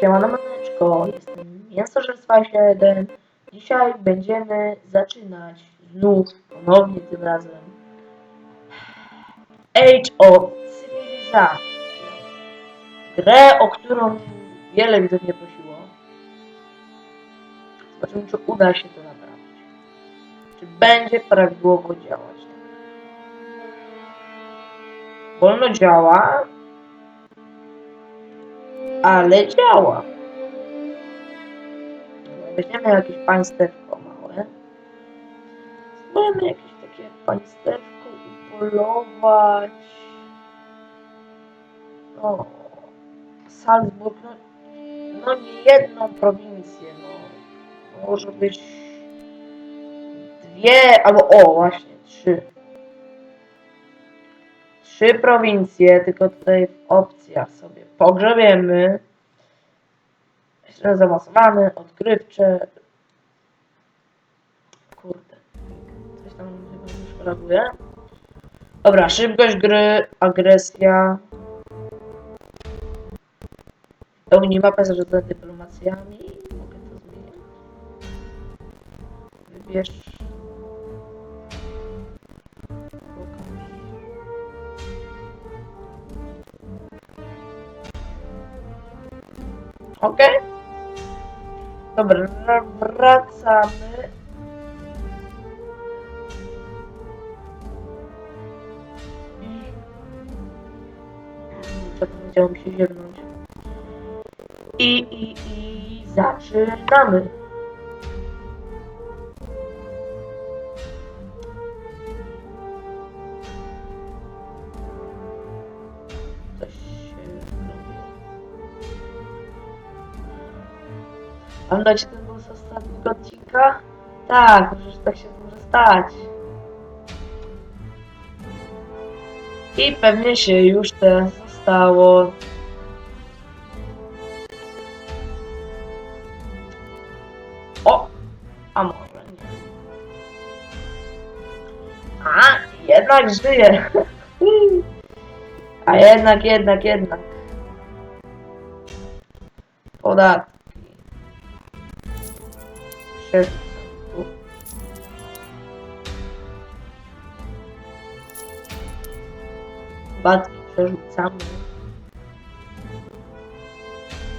Siemano maneczko, jestem Mięsożerstwa 1. Dzisiaj będziemy zaczynać znów, ponownie tym razem Age of Civilization. Grę, o którą wiele widzów mnie prosiło. Zobaczymy, czy uda się to naprawić. Czy będzie prawidłowo działać. Wolno działa, ale działa. Weźmiemy jakieś państewko małe. Spróbujemy jakieś takie państewko upolować. No, Salzburg, no, no nie jedną prowincję, no. Może być dwie, albo o, właśnie, trzy. Trzy prowincje, tylko tutaj w opcjach sobie pogrzebiemy. Jeszcze zaawansowane, odkrywcze. Kurde. Coś tam już reaguje. Dobra, szybkość gry, agresja. Pełni mapę zarządzania dyplomacjami. Mogę to zmienić. Wybierz. Okej. Dobra, wr- wracamy. Zapomniało mi się ziewnąć. I, i, i zaczynamy. Pamiętacie ten był z ostatniego odcinka? Tak, przecież tak się może stać. I pewnie się już teraz stało. O! A może nie. A, jednak żyje. A jednak, jednak, jednak. Podatki. Tu. Podatki przerzucamy.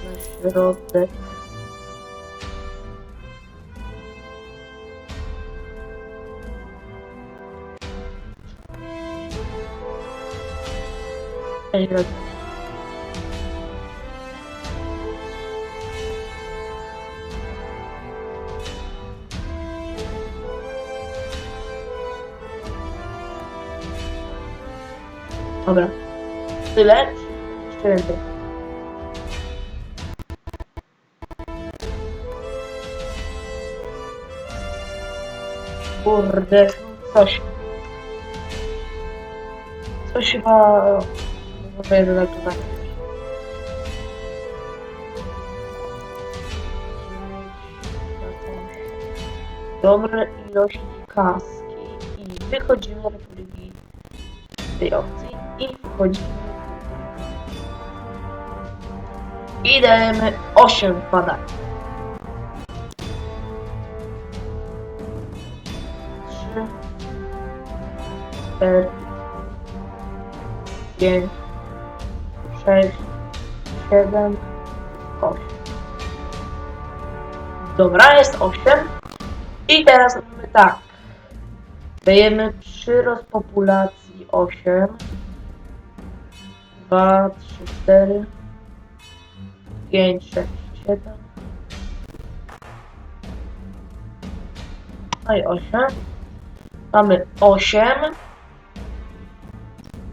Na środek. Środek. Dobra. Tyle? Jeszcze więcej. Kurde, coś. Coś chyba... Tak tutaj. Dobre ilości kaski i wychodzimy z Republiki tej opcji i wchodzimy. I dajemy 8 badań. 3 4 5 6 7 8 Dobra, jest 8 i teraz robimy tak. Dajemy przyrost populacji 8 2, 3, 4 5, 6, 7 No i 8 Mamy 8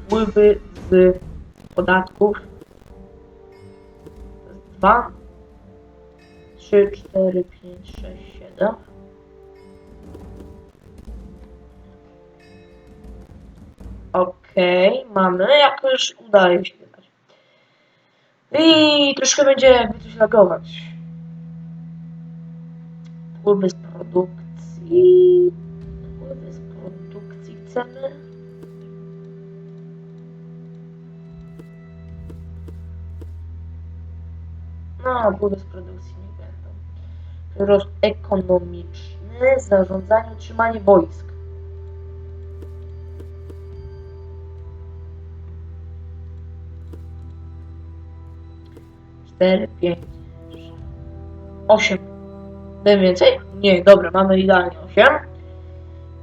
Wpływy z podatków. 2 3, 4, 5, 6, 7 Okej, mamy, jakoś udaje się dać. I troszkę będzie coś lagować. Wpływy z produkcji. Wpływy z produkcji chcemy. No, budow z produkcji nie będą. Przyrost ekonomiczny, zarządzanie, utrzymanie wojsk. Cztery, pięć, sześć, osiem. Dajmy więcej? Nie, dobra, mamy idealnie osiem.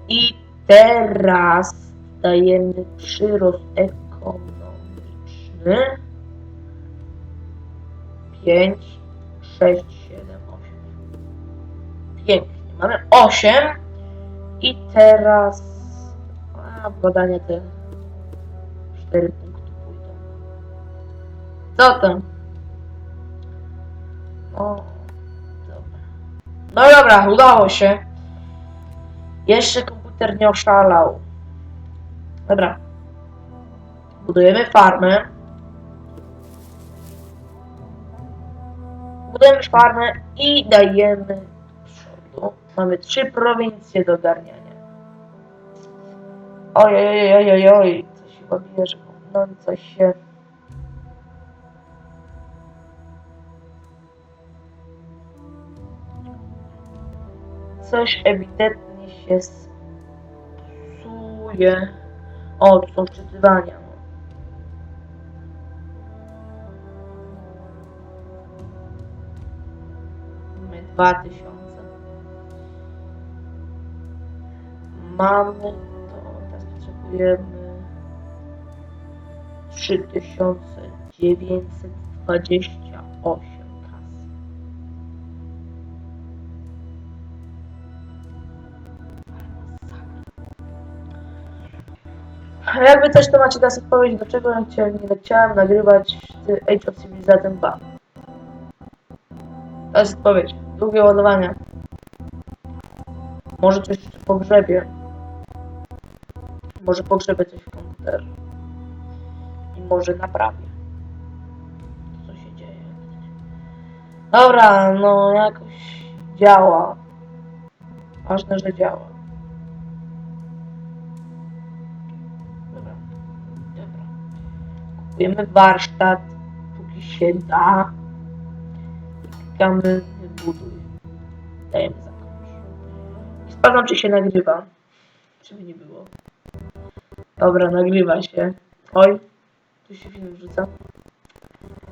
I teraz dajemy przyrost ekonomiczny. 5, 6, 7, 8. Pięknie. Mamy 8. I teraz. A, badania te 4 punkty pójdą. Co tam? O, dobra. No dobra, udało się. Jeszcze komputer nie oszalał. Dobra. Budujemy farmę. Budujemy farmę i dajemy przodu. Mamy trzy prowincje do ogarniania. Oj, oj, oj, oj, oj, oj. Coś chyba bierze, no coś się... Coś ewidentnie się psuje. O, tu są wczytywania. Mamy 2000. Mamy to, teraz potrzebujemy 3928 A Jakby coś to macie teraz odpowiedź, dlaczego chciałem, nie chciałem nagrywać z Age of Civilization 2. To jest odpowiedź. Długie ładowania. Może coś pogrzebie. Może pogrzebie coś w komputerze. I może naprawię. Co się dzieje? Dobra, no jakoś działa. Ważne, że działa. Kupujemy warsztat, póki się da. Klikamy wybuduj. Dajemy zakończ. I sprawdzam, czy się nagrywa. Czy by nie było. Dobra, nagrywa się. Oj, tu się film wrzuca.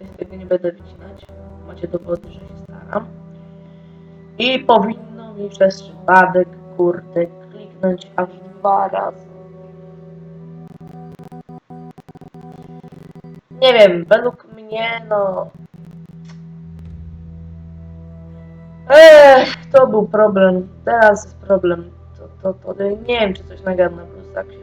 Ja tego nie będę wycinać. Macie dowody, że się staram. I powinno mi przez przypadek, kurde, kliknąć aż dwa razy. Nie wiem, według mnie, no... Ech, to był problem. Teraz jest problem. To, to, to, nie wiem, czy coś nagadam na Plusaksie.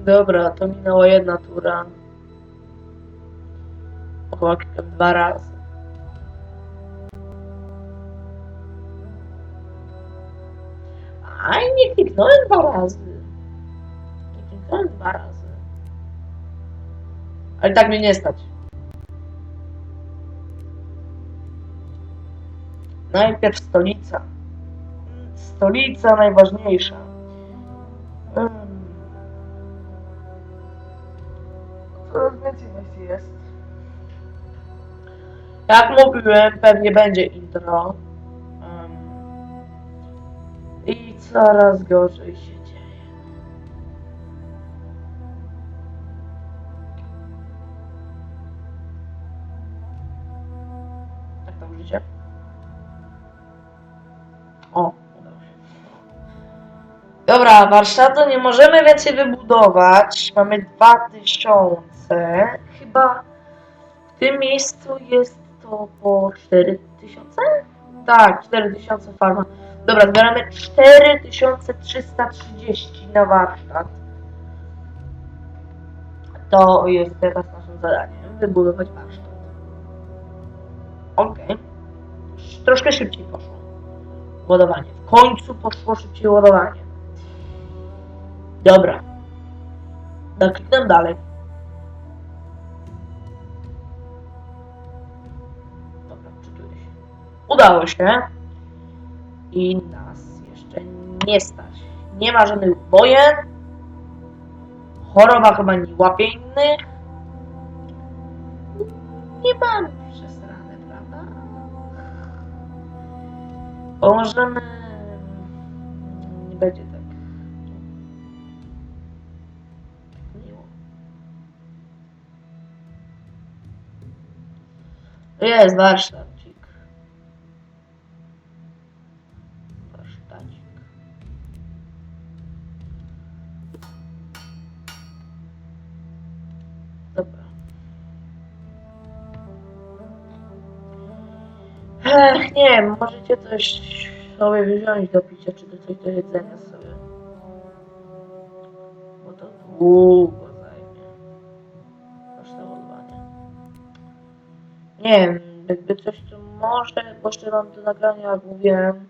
Dobra, to minęła jedna tura. Chyba dwa razy. Aj, nie kliknąłem dwa razy. Kliknąłem dwa razy. Ale tak mnie nie stać. Najpierw stolica. Stolica najważniejsza. Coraz więcej myśli jest. Jak mówiłem, pewnie będzie intro. I coraz gorzej się Dobra, warsztatu nie możemy więcej wybudować. Mamy 2000. Chyba w tym miejscu jest to po 4000? Tak, 4000 farma. Dobra, zbieramy 4330 na warsztat. To jest teraz naszym zadaniem. Wybudować warsztat. Okej. Troszkę szybciej poszło ładowanie. W końcu poszło szybciej ładowanie. Dobra. Nakliknę dalej. Dobra, czytuję się. Udało się. I nas jeszcze nie stać. Nie ma żadnych wojen. Choroba chyba nie łapie innych. nie mamy przesrane, prawda? Bo możemy... Nie będzie Jest warsztacik. Warsztacik. Dobra. Ech, nie możecie coś sobie wziąć do picia, czy do coś do jedzenia sobie. Bo to długo Nie wiem, jakby coś tu może, bo jeszcze mam do nagrania, jak mówiłem,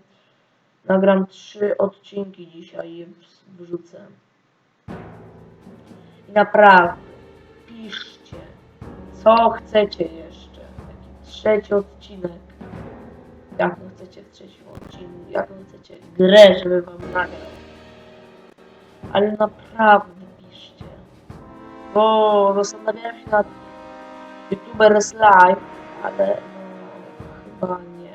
nagram trzy odcinki dzisiaj i wrzucę. I naprawdę, piszcie, co chcecie jeszcze. Taki trzeci odcinek. Jaką chcecie w trzecim odcinku, jaką chcecie grę, żeby wam nagrał. Ale naprawdę piszcie. Bo zastanawiałem się nad YouTubers Live, ale chyba nie.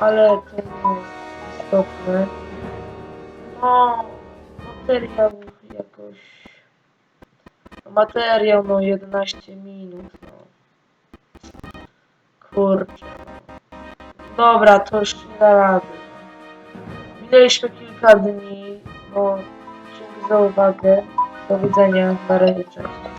Ale to nie jest istotne. No, materiał jakoś... no, Materiał no 11 minut, no. Kurczę. Dobra, to już nie da rady. Minęliśmy kilka dni, no dzięki za uwagę. Do widzenia, na razie, cześć.